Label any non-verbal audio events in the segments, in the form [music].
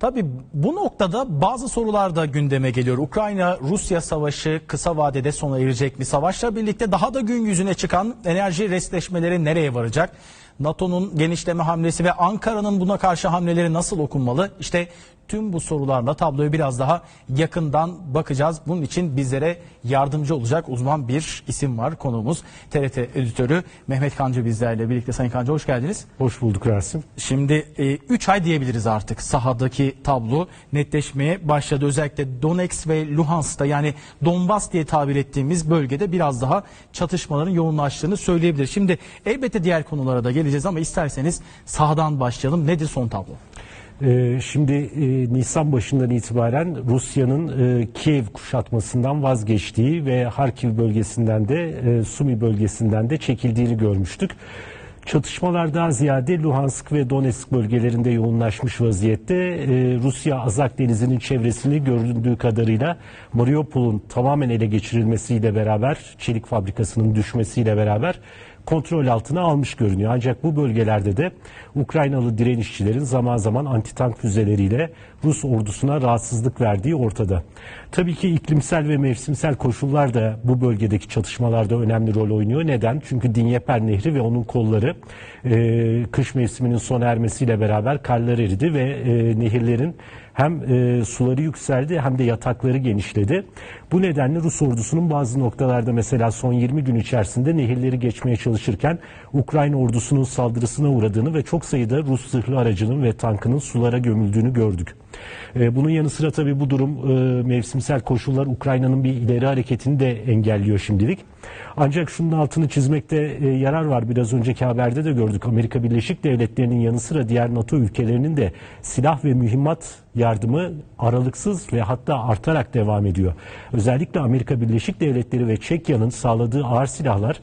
Tabii bu noktada bazı sorular da gündeme geliyor. Ukrayna-Rusya savaşı kısa vadede sona erecek mi? Savaşla birlikte daha da gün yüzüne çıkan enerji restleşmeleri nereye varacak? NATO'nun genişleme hamlesi ve Ankara'nın buna karşı hamleleri nasıl okunmalı? İşte tüm bu sorularla tabloya biraz daha yakından bakacağız. Bunun için bizlere yardımcı olacak uzman bir isim var. Konuğumuz TRT editörü Mehmet Kancı bizlerle birlikte. Sayın Kancı hoş geldiniz. Hoş bulduk Rasim. Şimdi 3 ay diyebiliriz artık sahadaki tablo netleşmeye başladı. Özellikle Donetsk ve Luhansk'ta yani Donbas diye tabir ettiğimiz bölgede biraz daha çatışmaların yoğunlaştığını söyleyebiliriz. Şimdi elbette diğer konulara da geleceğiz ama isterseniz sahadan başlayalım. Nedir son tablo? Ee, şimdi e, Nisan başından itibaren Rusya'nın e, Kiev kuşatmasından vazgeçtiği ve Harkiv bölgesinden de e, Sumi bölgesinden de çekildiğini görmüştük. Çatışmalar daha ziyade Luhansk ve Donetsk bölgelerinde yoğunlaşmış vaziyette. Rusya Azak Denizi'nin çevresini göründüğü kadarıyla Mariupol'un tamamen ele geçirilmesiyle beraber, çelik fabrikasının düşmesiyle beraber kontrol altına almış görünüyor. Ancak bu bölgelerde de Ukraynalı direnişçilerin zaman zaman antitank füzeleriyle Rus ordusuna rahatsızlık verdiği ortada. Tabii ki iklimsel ve mevsimsel koşullar da bu bölgedeki çatışmalarda önemli rol oynuyor. Neden? Çünkü Dinyeper Nehri ve onun kolları e, kış mevsiminin sona ermesiyle beraber karlar eridi ve e, nehirlerin hem e, suları yükseldi hem de yatakları genişledi. Bu nedenle Rus ordusunun bazı noktalarda mesela son 20 gün içerisinde nehirleri geçmeye çalışırken Ukrayna ordusunun saldırısına uğradığını ve çok sayıda Rus zırhlı aracının ve tankının sulara gömüldüğünü gördük. E, bunun yanı sıra tabii bu durum e, mevsimsel koşullar Ukrayna'nın bir ileri hareketini de engelliyor şimdilik. Ancak şunun altını çizmekte e, yarar var. Biraz önceki haberde de gördük. Amerika Birleşik Devletleri'nin yanı sıra diğer NATO ülkelerinin de silah ve mühimmat yardımı aralıksız ve hatta artarak devam ediyor. Özellikle Amerika Birleşik Devletleri ve Çekya'nın sağladığı ağır silahlar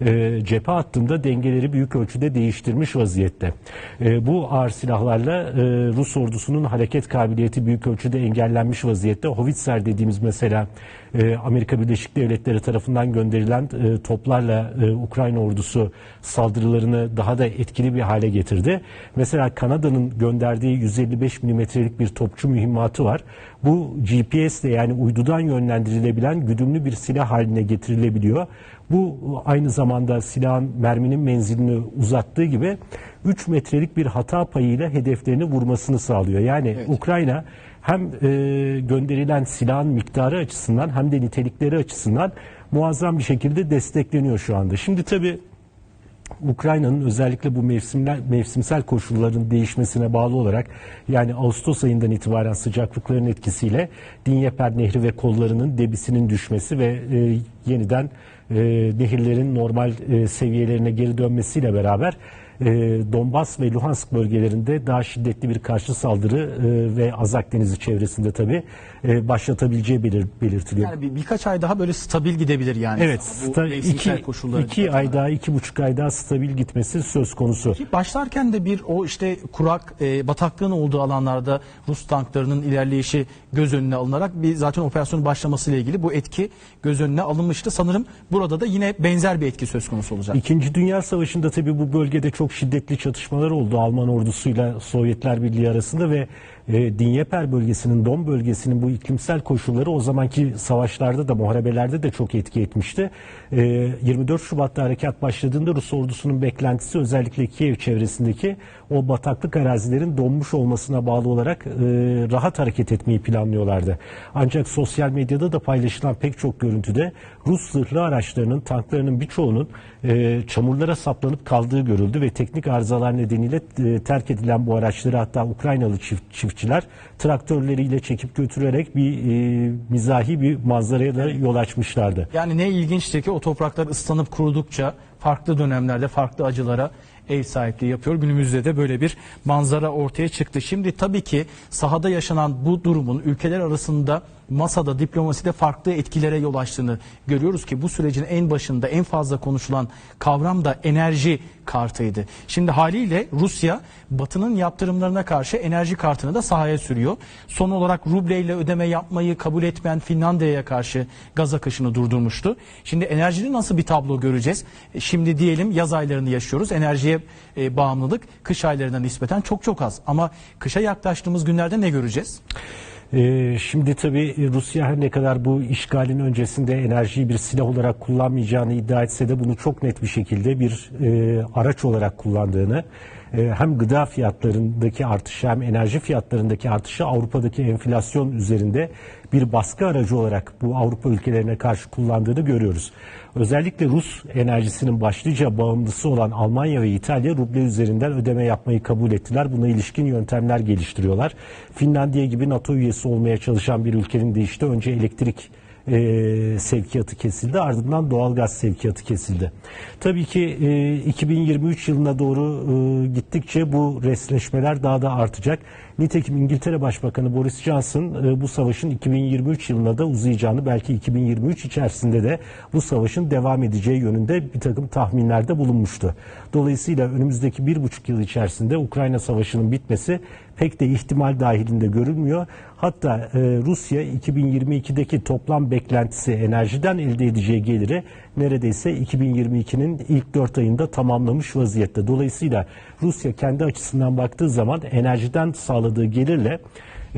e, cephe hattında dengeleri büyük ölçüde değiştirmiş vaziyette. Bu ağır silahlarla Rus ordusunun hareket kabiliyeti büyük ölçüde engellenmiş vaziyette. Howitzer dediğimiz mesela e, Amerika Birleşik Devletleri tarafından gönderilen e, toplarla e, Ukrayna ordusu saldırılarını daha da etkili bir hale getirdi. Mesela Kanada'nın gönderdiği 155 milimetrelik bir topçu mühimmatı var. Bu GPS ile yani uydudan yönlendirilebilen güdümlü bir silah haline getirilebiliyor. Bu aynı zamanda silahın merminin menzilini uzattığı gibi 3 metrelik bir hata payıyla hedeflerini vurmasını sağlıyor. Yani Ukrayna hem e, gönderilen silahın miktarı açısından hem de nitelikleri açısından muazzam bir şekilde destekleniyor şu anda. Şimdi tabii Ukrayna'nın özellikle bu mevsimler, mevsimsel koşulların değişmesine bağlı olarak yani Ağustos ayından itibaren sıcaklıkların etkisiyle Dinyeper Nehri ve kollarının debisinin düşmesi ve e, yeniden e, nehirlerin normal e, seviyelerine geri dönmesiyle beraber e, Donbas ve Luhansk bölgelerinde daha şiddetli bir karşı saldırı e, ve Azak Denizi çevresinde tabii e, başlatabileceği belir, belirtiliyor. Yani bir, birkaç ay daha böyle stabil gidebilir yani. Evet, sta- iki, iki ay daha, iki buçuk ay daha stabil gitmesi söz konusu. Ki başlarken de bir o işte kurak e, bataklığın olduğu alanlarda Rus tanklarının ilerleyişi göz önüne alınarak bir zaten operasyonun başlamasıyla ilgili bu etki göz önüne alınmıştı. Sanırım burada da yine benzer bir etki söz konusu olacak. İkinci Dünya Savaşı'nda tabii bu bölgede çok şiddetli çatışmalar oldu Alman ordusuyla Sovyetler Birliği arasında ve e, Dinyeper bölgesinin, Don bölgesinin bu iklimsel koşulları o zamanki savaşlarda da muharebelerde de çok etki etmişti. E, 24 Şubat'ta harekat başladığında Rus ordusunun beklentisi özellikle Kiev çevresindeki o bataklık arazilerin donmuş olmasına bağlı olarak e, rahat hareket etmeyi planlıyorlardı. Ancak sosyal medyada da paylaşılan pek çok görüntüde Rus zırhlı araçlarının, tanklarının birçoğunun e, çamurlara saplanıp kaldığı görüldü ve teknik arızalar nedeniyle e, terk edilen bu araçları hatta Ukraynalı çift, çiftçiler traktörleriyle çekip götürerek bir e, mizahi bir manzaraya da yol açmışlardı. Yani ne ilginçtir ki o topraklar ıslanıp kurudukça farklı dönemlerde farklı acılara ev sahipliği yapıyor. Günümüzde de böyle bir manzara ortaya çıktı. Şimdi tabii ki sahada yaşanan bu durumun ülkeler arasında masada, diplomaside farklı etkilere yol açtığını görüyoruz ki bu sürecin en başında en fazla konuşulan kavram da enerji kartıydı. Şimdi haliyle Rusya Batı'nın yaptırımlarına karşı enerji kartını da sahaya sürüyor. Son olarak rubleyle ödeme yapmayı kabul etmeyen Finlandiya'ya karşı gaz akışını durdurmuştu. Şimdi enerjide nasıl bir tablo göreceğiz? E, Şimdi diyelim yaz aylarını yaşıyoruz. Enerjiye e, bağımlılık kış aylarına nispeten çok çok az. Ama kışa yaklaştığımız günlerde ne göreceğiz? Ee, şimdi tabii Rusya her ne kadar bu işgalin öncesinde enerjiyi bir silah olarak kullanmayacağını iddia etse de bunu çok net bir şekilde bir e, araç olarak kullandığını hem gıda fiyatlarındaki artışı hem enerji fiyatlarındaki artışı Avrupa'daki enflasyon üzerinde bir baskı aracı olarak bu Avrupa ülkelerine karşı kullandığını görüyoruz. Özellikle Rus enerjisinin başlıca bağımlısı olan Almanya ve İtalya ruble üzerinden ödeme yapmayı kabul ettiler. Buna ilişkin yöntemler geliştiriyorlar. Finlandiya gibi NATO üyesi olmaya çalışan bir ülkenin de işte önce elektrik e, sevkiyatı kesildi ardından doğalgaz sevkiyatı kesildi. Tabii ki e, 2023 yılına doğru e, gittikçe bu resleşmeler daha da artacak. Nitekim İngiltere Başbakanı Boris Johnson e, bu savaşın 2023 yılına da uzayacağını belki 2023 içerisinde de bu savaşın devam edeceği yönünde bir takım tahminlerde bulunmuştu. Dolayısıyla önümüzdeki bir buçuk yıl içerisinde Ukrayna Savaşı'nın bitmesi pek de ihtimal dahilinde görülmüyor. Hatta e, Rusya 2022'deki toplam beklentisi enerjiden elde edeceği geliri neredeyse 2022'nin ilk 4 ayında tamamlamış vaziyette. Dolayısıyla Rusya kendi açısından baktığı zaman enerjiden sağladığı gelirle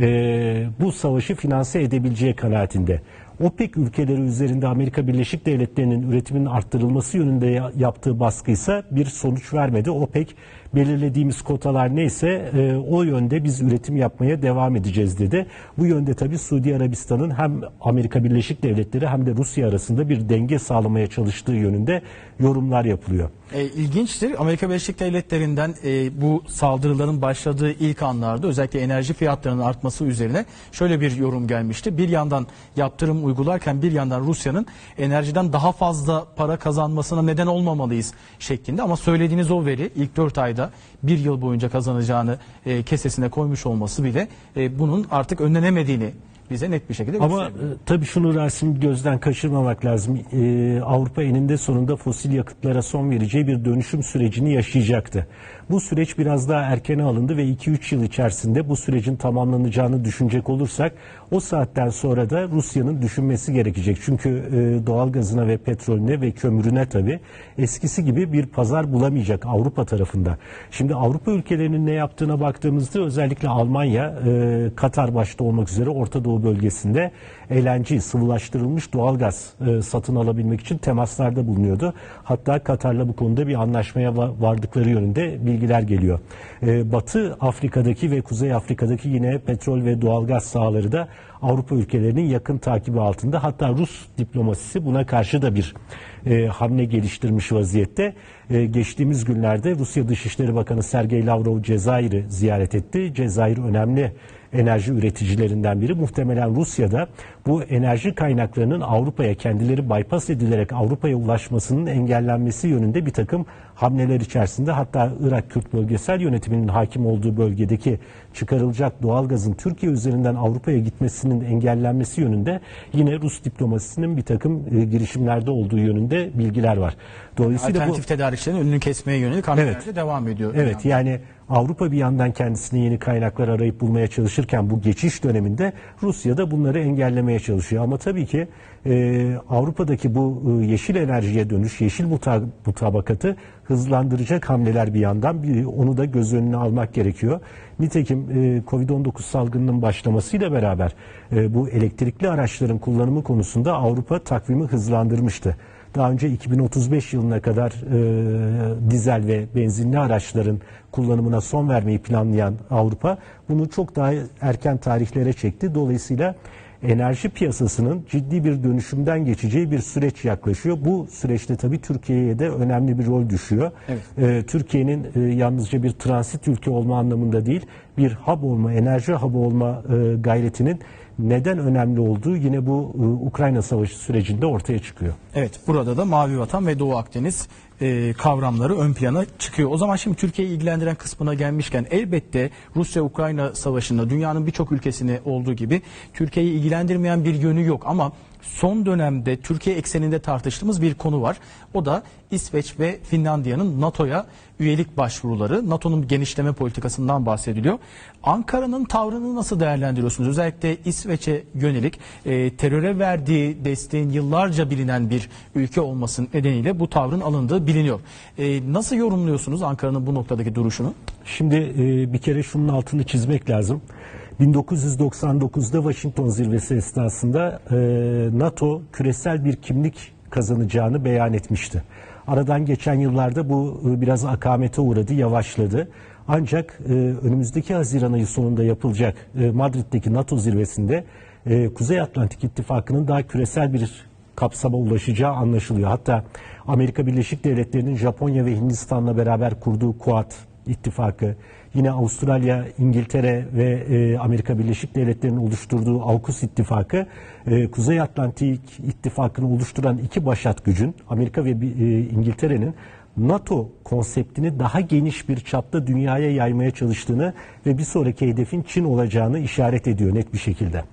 e, bu savaşı finanse edebileceği kanaatinde. OPEC ülkeleri üzerinde Amerika Birleşik Devletleri'nin üretiminin arttırılması yönünde ya- yaptığı baskıysa bir sonuç vermedi. OPEC belirlediğimiz kotalar neyse e, o yönde biz üretim yapmaya devam edeceğiz dedi. Bu yönde tabii Suudi Arabistan'ın hem Amerika Birleşik Devletleri hem de Rusya arasında bir denge sağlamaya çalıştığı yönünde yorumlar yapılıyor. E, ilginçtir. Amerika Birleşik Devletleri'nden e, bu saldırıların başladığı ilk anlarda özellikle enerji fiyatlarının artması üzerine şöyle bir yorum gelmişti. Bir yandan yaptırım uygularken bir yandan Rusya'nın enerjiden daha fazla para kazanmasına neden olmamalıyız şeklinde. Ama söylediğiniz o veri ilk 4 ayda bir yıl boyunca kazanacağını e, kesesine koymuş olması bile e, bunun artık önlenemediğini bize net bir şekilde Ama e, tabii şunu Rasim gözden kaçırmamak lazım. E, Avrupa eninde sonunda fosil yakıtlara son vereceği bir dönüşüm sürecini yaşayacaktı. Bu süreç biraz daha erkene alındı ve 2-3 yıl içerisinde bu sürecin tamamlanacağını düşünecek olursak o saatten sonra da Rusya'nın düşünmesi gerekecek. Çünkü e, doğalgazına ve petrolüne ve kömürüne tabii eskisi gibi bir pazar bulamayacak Avrupa tarafında. Şimdi Avrupa ülkelerinin ne yaptığına baktığımızda özellikle Almanya, e, Katar başta olmak üzere Orta Doğu bölgesinde LNG sıvılaştırılmış doğalgaz e, satın alabilmek için temaslarda bulunuyordu. Hatta Katar'la bu konuda bir anlaşmaya va- vardıkları yönünde bilgiler geliyor. E, Batı Afrika'daki ve Kuzey Afrika'daki yine petrol ve doğalgaz sahaları da Avrupa ülkelerinin yakın takibi altında. Hatta Rus diplomasisi buna karşı da bir e, hamle geliştirmiş vaziyette. E, geçtiğimiz günlerde Rusya Dışişleri Bakanı Sergey Lavrov Cezayir'i ziyaret etti. Cezayir önemli enerji üreticilerinden biri. Muhtemelen Rusya'da bu enerji kaynaklarının Avrupa'ya kendileri bypass edilerek Avrupa'ya ulaşmasının engellenmesi yönünde bir takım hamleler içerisinde hatta Irak Kürt bölgesel yönetiminin hakim olduğu bölgedeki çıkarılacak doğalgazın Türkiye üzerinden Avrupa'ya gitmesinin engellenmesi yönünde yine Rus diplomasisinin bir takım e, girişimlerde olduğu yönünde bilgiler var. Dolayısıyla bu Alternatif tedarikçilerin önünü kesmeye yönelik hamleler Evet. de devam ediyor. Evet yani Avrupa bir yandan kendisine yeni kaynaklar arayıp bulmaya çalışırken bu geçiş döneminde Rusya da bunları engellemeye çalışıyor. Ama tabii ki e, Avrupa'daki bu e, yeşil enerjiye dönüş, yeşil muta- mutabakatı hızlandıracak hamleler bir yandan bir, onu da göz önüne almak gerekiyor. Nitekim e, Covid-19 salgınının başlamasıyla beraber e, bu elektrikli araçların kullanımı konusunda Avrupa takvimi hızlandırmıştı. Daha önce 2035 yılına kadar e, dizel ve benzinli araçların kullanımına son vermeyi planlayan Avrupa bunu çok daha erken tarihlere çekti. Dolayısıyla enerji piyasasının ciddi bir dönüşümden geçeceği bir süreç yaklaşıyor. Bu süreçte tabii Türkiye'ye de önemli bir rol düşüyor. Evet. E, Türkiye'nin e, yalnızca bir transit ülke olma anlamında değil, bir hub olma, enerji hub olma e, gayretinin neden önemli olduğu yine bu e, Ukrayna Savaşı sürecinde ortaya çıkıyor. Evet burada da Mavi Vatan ve Doğu Akdeniz e, kavramları ön plana çıkıyor. O zaman şimdi Türkiye'yi ilgilendiren kısmına gelmişken elbette Rusya-Ukrayna savaşında dünyanın birçok ülkesini olduğu gibi Türkiye'yi ilgilendirmeyen bir yönü yok ama son dönemde Türkiye ekseninde tartıştığımız bir konu var. O da İsveç ve Finlandiya'nın NATO'ya üyelik başvuruları. NATO'nun genişleme politikasından bahsediliyor. Ankara'nın tavrını nasıl değerlendiriyorsunuz? Özellikle İsveç'e yönelik e, teröre verdiği desteğin yıllarca bilinen bir ülke olmasının nedeniyle bu tavrın alındığı biliniyor. E, nasıl yorumluyorsunuz Ankara'nın bu noktadaki duruşunu? Şimdi e, bir kere şunun altını çizmek lazım. 1999'da Washington zirvesi esnasında e, NATO küresel bir kimlik kazanacağını beyan etmişti. Aradan geçen yıllarda bu e, biraz akamete uğradı, yavaşladı. Ancak e, önümüzdeki Haziran ayı sonunda yapılacak e, Madrid'deki NATO zirvesinde e, Kuzey Atlantik İttifakı'nın daha küresel bir kapsama ulaşacağı anlaşılıyor. Hatta Amerika Birleşik Devletleri'nin Japonya ve Hindistan'la beraber kurduğu Quad ittifakı, yine Avustralya, İngiltere ve e, Amerika Birleşik Devletleri'nin oluşturduğu AUKUS ittifakı, e, Kuzey Atlantik ittifakını oluşturan iki başat gücün, Amerika ve e, İngiltere'nin NATO konseptini daha geniş bir çapta dünyaya yaymaya çalıştığını ve bir sonraki hedefin Çin olacağını işaret ediyor net bir şekilde.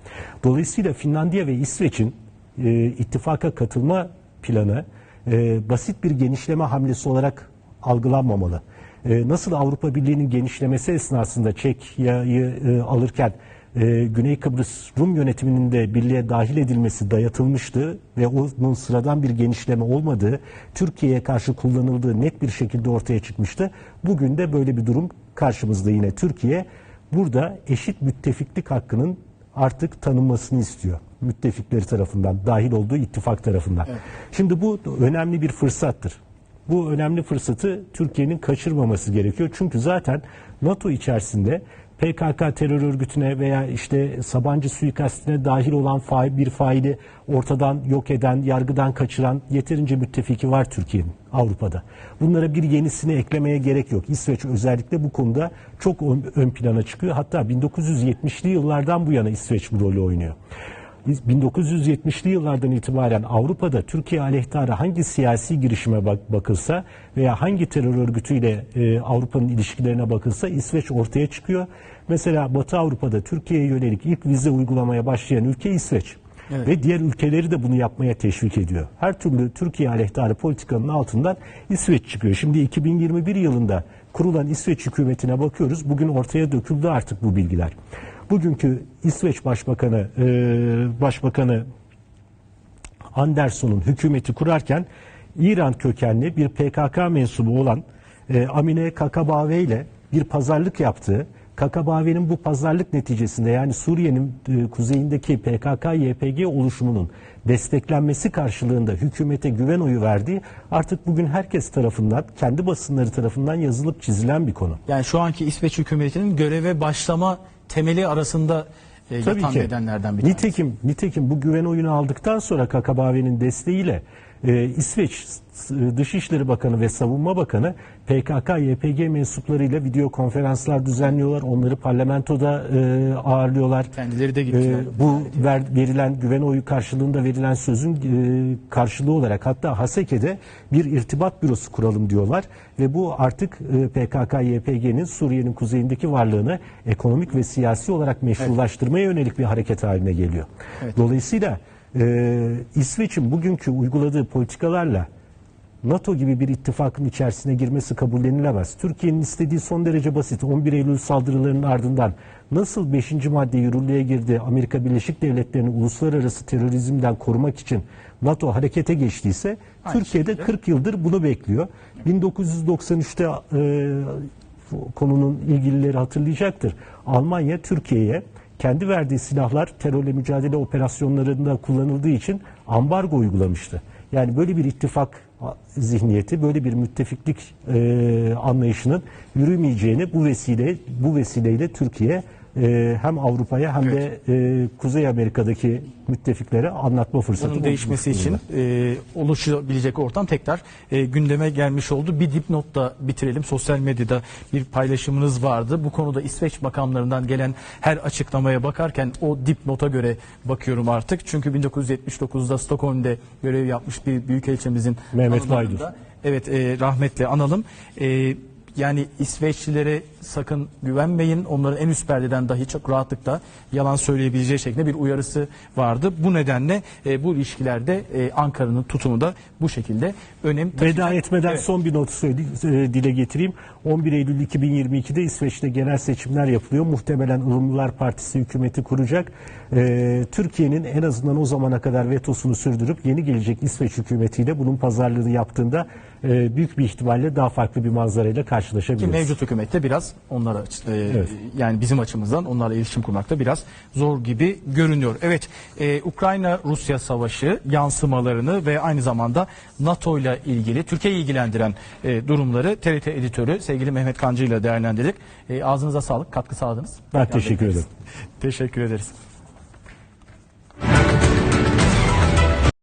Dolayısıyla Finlandiya ve İsveç'in e, ittifaka katılma planı e, basit bir genişleme hamlesi olarak algılanmamalı. E, nasıl Avrupa Birliği'nin genişlemesi esnasında Çekya'yı e, alırken e, Güney Kıbrıs Rum yönetiminin de birliğe dahil edilmesi dayatılmıştı ve onun sıradan bir genişleme olmadığı, Türkiye'ye karşı kullanıldığı net bir şekilde ortaya çıkmıştı. Bugün de böyle bir durum karşımızda yine Türkiye burada eşit müttefiklik hakkının artık tanınmasını istiyor. Müttefikleri tarafından, dahil olduğu ittifak tarafından. Şimdi bu önemli bir fırsattır. Bu önemli fırsatı Türkiye'nin kaçırmaması gerekiyor. Çünkü zaten NATO içerisinde PKK terör örgütüne veya işte Sabancı suikastine dahil olan fail, bir faili ortadan yok eden, yargıdan kaçıran yeterince müttefiki var Türkiye'nin Avrupa'da. Bunlara bir yenisini eklemeye gerek yok. İsveç özellikle bu konuda çok ön, plana çıkıyor. Hatta 1970'li yıllardan bu yana İsveç bu rolü oynuyor. 1970'li yıllardan itibaren Avrupa'da Türkiye aleyhtarı hangi siyasi girişime bak bakılsa veya hangi terör örgütüyle e, Avrupa'nın ilişkilerine bakılsa İsveç ortaya çıkıyor. Mesela Batı Avrupa'da Türkiye'ye yönelik ilk vize uygulamaya başlayan ülke İsveç. Evet. Ve diğer ülkeleri de bunu yapmaya teşvik ediyor. Her türlü Türkiye aleyhtarı politikanın altından İsveç çıkıyor. Şimdi 2021 yılında kurulan İsveç hükümetine bakıyoruz. Bugün ortaya döküldü artık bu bilgiler. Bugünkü İsveç Başbakanı e, Başbakanı Anderson'un hükümeti kurarken İran kökenli bir PKK mensubu olan e, Amine Kakabave ile bir pazarlık yaptığı Kakabave'nin bu pazarlık neticesinde yani Suriye'nin e, kuzeyindeki PKK-YPG oluşumunun desteklenmesi karşılığında hükümete güven oyu verdiği artık bugün herkes tarafından, kendi basınları tarafından yazılıp çizilen bir konu. Yani şu anki İsveç hükümetinin göreve başlama temeli arasında e, Tabii yatan ki. nedenlerden bir tanesi. Nitekim, nitekim bu güven oyunu aldıktan sonra Kakabave'nin desteğiyle e, İsveç Dışişleri Bakanı ve Savunma Bakanı PKK-YPG mensuplarıyla video konferanslar düzenliyorlar. Onları parlamentoda e, ağırlıyorlar. Kendileri de E, gittiler. bu ver, verilen güven oyu karşılığında verilen sözün e, karşılığı olarak hatta Haseke'de bir irtibat bürosu kuralım diyorlar ve bu artık e, PKK-YPG'nin Suriye'nin kuzeyindeki varlığını ekonomik ve siyasi olarak meşrulaştırmaya yönelik bir hareket haline geliyor. Evet. Dolayısıyla e, İsveç'in bugünkü uyguladığı politikalarla NATO gibi bir ittifakın içerisine girmesi kabullenilemez. Türkiye'nin istediği son derece basit. 11 Eylül saldırılarının ardından nasıl 5. madde yürürlüğe girdi, Amerika Birleşik Devletleri'ni uluslararası terörizmden korumak için NATO harekete geçtiyse Aynı Türkiye'de şekilde. 40 yıldır bunu bekliyor. 1993'te e, konunun ilgilileri hatırlayacaktır. Almanya Türkiye'ye kendi verdiği silahlar terörle mücadele operasyonlarında kullanıldığı için ambargo uygulamıştı. Yani böyle bir ittifak zihniyeti, böyle bir müttefiklik e, anlayışının yürümeyeceğini bu vesile bu vesileyle Türkiye e, hem Avrupa'ya hem de e, Kuzey Amerika'daki müttefiklere anlatma fırsatı Bunun değişmesi için e, oluşabilecek ortam tekrar e, gündeme gelmiş oldu. Bir dipnotla bitirelim. Sosyal medyada bir paylaşımınız vardı. Bu konuda İsveç makamlarından gelen her açıklamaya bakarken o dipnota göre bakıyorum artık. Çünkü 1979'da Stockholm'de görev yapmış bir büyükelçimizin Mehmet Baydur. Evet e, rahmetle analım. E, yani İsveçlilere sakın güvenmeyin. Onların en üst perdeden dahi çok rahatlıkla yalan söyleyebileceği şeklinde bir uyarısı vardı. Bu nedenle e, bu ilişkilerde e, Ankara'nın tutumu da bu şekilde önem taşıyacak. Veda etmeden Evet. son bir not söyle- e, dile getireyim. 11 Eylül 2022'de İsveç'te genel seçimler yapılıyor. Muhtemelen Ilımlılar Partisi hükümeti kuracak. E, Türkiye'nin en azından o zamana kadar vetosunu sürdürüp yeni gelecek İsveç hükümetiyle bunun pazarlığını yaptığında e, büyük bir ihtimalle daha farklı bir manzarayla Ki karşılaşabiliriz. mevcut hükümette biraz onlara e, Evet. yani bizim açımızdan onlarla iletişim kurmakta biraz zor gibi görünüyor. Evet e, Ukrayna-Rusya savaşı yansımalarını ve aynı zamanda NATO ile ilgili Türkiye'yi ilgilendiren e, durumları TRT editörü sevgili Mehmet Kancı ile değerlendirdik. E, ağzınıza sağlık katkı sağladınız. Ben teşekkür ederim. [laughs] Teşekkür ederiz.